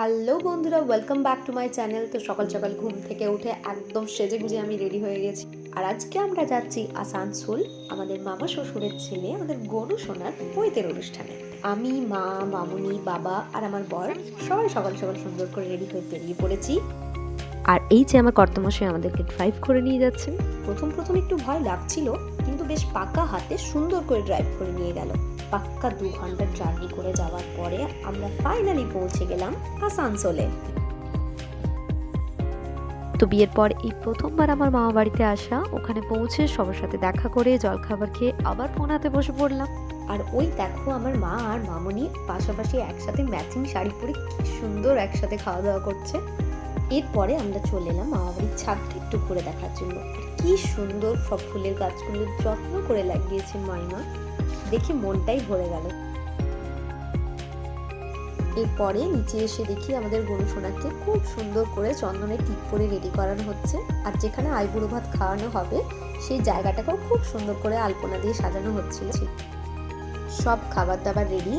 Hello বন্ধুরা welcome back to my channel তো সকাল সকাল ঘুম থেকে উঠে একদম সেজে গুজে আমি রেডি হয়ে গেছি। আর আজকে আমরা যাচ্ছি আসানসোল, আমাদের মামা শ্বশুরের ছেলে, আমাদের গরু সোনার বইতের অনুষ্ঠানে। আমি, মা, মামুনি, বাবা আর আমার বর সবাই সকাল সকাল সুন্দর করে রেডি হয়ে বেরিয়ে পড়েছি। আর এই যে আমার কর্তমশাই আমাদেরকে ড্রাইভ করে নিয়ে যাচ্ছেন, প্রথম প্রথম একটু ভয় লাগছিল, কিন্তু বেশ পাকা হাতে সুন্দর করে ড্রাইভ করে নিয়ে গেল। পাক্কা দু ঘণ্টার জার্নি করে যাওয়ার পরে আমরা ফাইনালি পৌঁছে গেলাম আসানসোলে। তো বিয়ের পর এই প্রথমবার আমার মামা বাড়িতে আসা ওখানে পৌঁছে সবার সাথে দেখা করে জলখাবার খেয়ে আবার ফোন হাতে বসে পড়লাম। আর ওই দেখো আমার মা আর মামনি পাশাপাশি একসাথে ম্যাচিং শাড়ি পরে কি সুন্দর একসাথে খাওয়া দাওয়া করছে। এরপরে আমরা চলে এলাম মামা বাড়ির ছাদটা একটু ঘুরে দেখার জন্য। কি সুন্দর সব ফুলের গাছগুলো যত্ন করে লাগিয়েছে মাইমা। দেখে মনটাই ভরে গেল। এরপরে নিচে এসে দেখি আমাদের গরু সোনাকে খুব সুন্দর করে চন্দনে টিপ করে রেডি করানো হচ্ছে। আর যেখানে আইবুড়ো ভাত খাওয়ানো হবে, সেই জায়গাটাকেও খুব সুন্দর করে আলপনা দিয়ে সাজানো হচ্ছে সব খাবার দাবার রেডি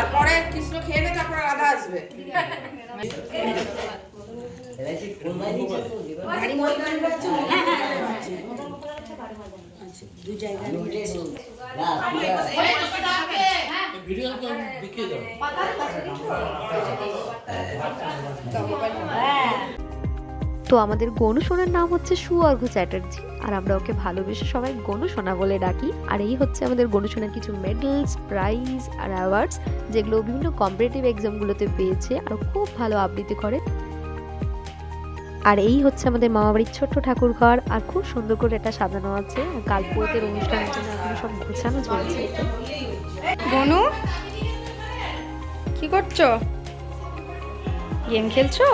তারপরে কৃষ্ণ খেয়ে নে তারপরে রাধা আসবে। ভিডিও তো আমাদের গনু নাম হচ্ছে সুঅর্ঘ চ্যাটার্জি। আর আমরা ওকে ভালোবেসে সবাই গনু বলে ডাকি। আর এই হচ্ছে আমাদের গনু কিছু মেডেলস প্রাইজ আর অ্যাওয়ার্ডস যেগুলো বিভিন্ন কম্পিটিটিভ এক্সামগুলোতে পেয়েছে আর খুব ভালো আবৃত্তি করে। আর এই হচ্ছে আমাদের মামাবাড়ির ছোট্ট ঠাকুর ঘর। আর খুব সুন্দর করে এটা সাজানো আছে। আর কাল পুরোতের অনুষ্ঠানের জন্য এখন সব গোছানো চলছে। বনু কি করছ? গেম খেলছো?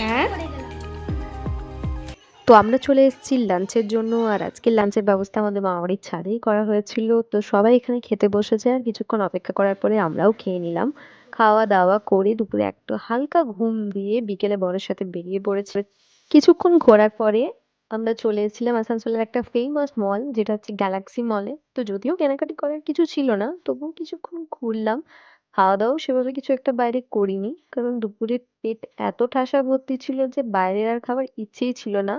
হ্যাঁ? তো আমরা চলে এসেছি লাঞ্চের জন্য, আর আজকের লাঞ্চের ব্যবস্থা আমাদের মামাবাড়ির ছাদেই করা হয়েছিল। তো সবাই এখানে খেতে বসেছে, আর কিছুক্ষণ অপেক্ষা করার পরে আমরাও খেয়ে নিলাম। খাওয়া দাওয়া করে দুপুরে একটু হালকা ঘুম দিয়ে বিকেলে বরের সাথে বেরিয়ে পড়েছে। কিছুক্ষণ ঘোরার পরে আমরা চলে এসেছিলাম আসানসোলের একটা ফেমাস মল যেটা হচ্ছে গ্যালাক্সি মলে তো যদিও কেনাকাটি করার কিছু ছিল না, তবুও কিছুক্ষণ ঘুরলাম। খাওয়া দাওয়াও সেভাবে কিছু একটা বাইরে করিনি। কারণ দুপুরে পেট এত ঠাসা ভর্তি ছিল যে বাইরের আর খাবার ইচ্ছেই ছিল না।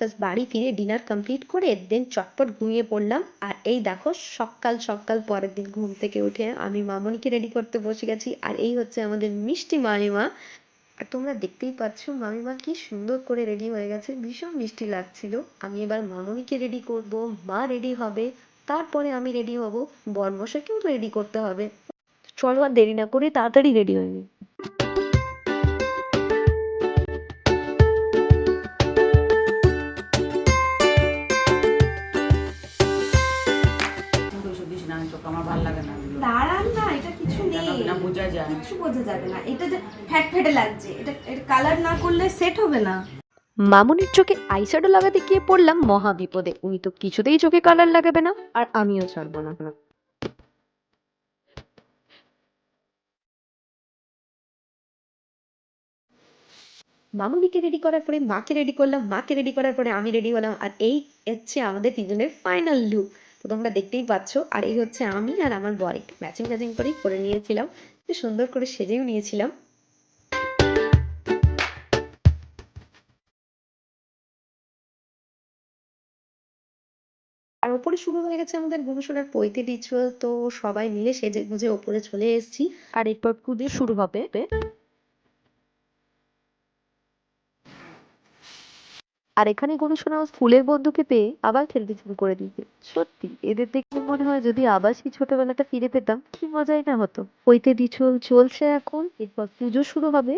জাস্ট বাড়ি ফিরে ডিনার কমপ্লিট করে দেন চটপট ঘুমিয়ে পড়লাম। আর এই দেখো, সকাল সকাল পরের দিন ঘুম থেকে উঠে আমি মামনিকে রেডি করতে বসে গেছি। আর এই হচ্ছে আমাদের মিষ্টি মামিমা। আর তোমরা দেখতেই পাচ্ছ, মামিমা কি সুন্দর করে রেডি হয়ে গেছে। ভীষণ মিষ্টি লাগছিল। আমি এবার মামনিকে রেডি করব, মা রেডি হবে, তারপরে আমি রেডি হব, বর্মশাকেও রেডি করতে হবে। চলো আর দেরি না করে তাড়াতাড়ি রেডি হয়ে নিই। দাঁড়ান না এটা কিছু নেই। না বোঝা যায়। কিছু বোঝা যাবে না। এটা যে ফ্যাট ফ্যাটে লাগছে। এটা এটা কালার না করলে সেট হবে না। মামুনির চোখে আইশ্যাডো লাগাতে গিয়ে পড়লাম মহা বিপদে উনি তো কিছুতেই চোখে কালার লাগাবে না আর আমিও ছাড়বো না। মামুনিকে রেডি করার পরে, মাকে রেডি করলাম, মাকে রেডি করার পরে আমি রেডি হলাম। আর এই হচ্ছে আমাদের তিনজনের ফাইনাল লুক তো তোমরা দেখতেই পাচ্ছ, আর এই হচ্ছে আমি আর আমার বর। ম্যাচিং ম্যাচিং করেই করে নিয়েছিলাম। সুন্দর করে সেজেও নিয়েছিলাম। আর ওপরে শুরু হয়ে গেছে আমাদের গুরুসোনার পৈতে রিচুয়াল তো সবাই মিলে সেজে গুজে ওপরে চলে এসেছি। আর এরপর পুজো শুরু হবে। আর এখানে গুরুসোনা ফুলের বন্ধুকে পেয়ে আবার খেলতে শুরু করে দিয়েছে। সত্যি, এদের দেখলে মনে হয় যদি আবার সেই ছোটবেলাটা ফিরে পেতাম, কি মজাই না হতো। ওইতে রিচুয়াল চলছে এখন, এরপর পুজো শুরু হবে।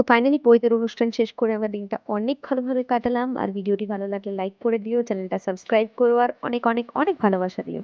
তো ফাইনালি বইদের অনুষ্ঠান শেষ করে আমরা দিনটা অনেক ভালোভাবে কাটালাম। আর ভিডিওটি ভালো লাগলে লাইক করে দিও, চ্যানেলটা সাবস্ক্রাইব করো, আর অনেক অনেক অনেক ভালোবাসা দিও।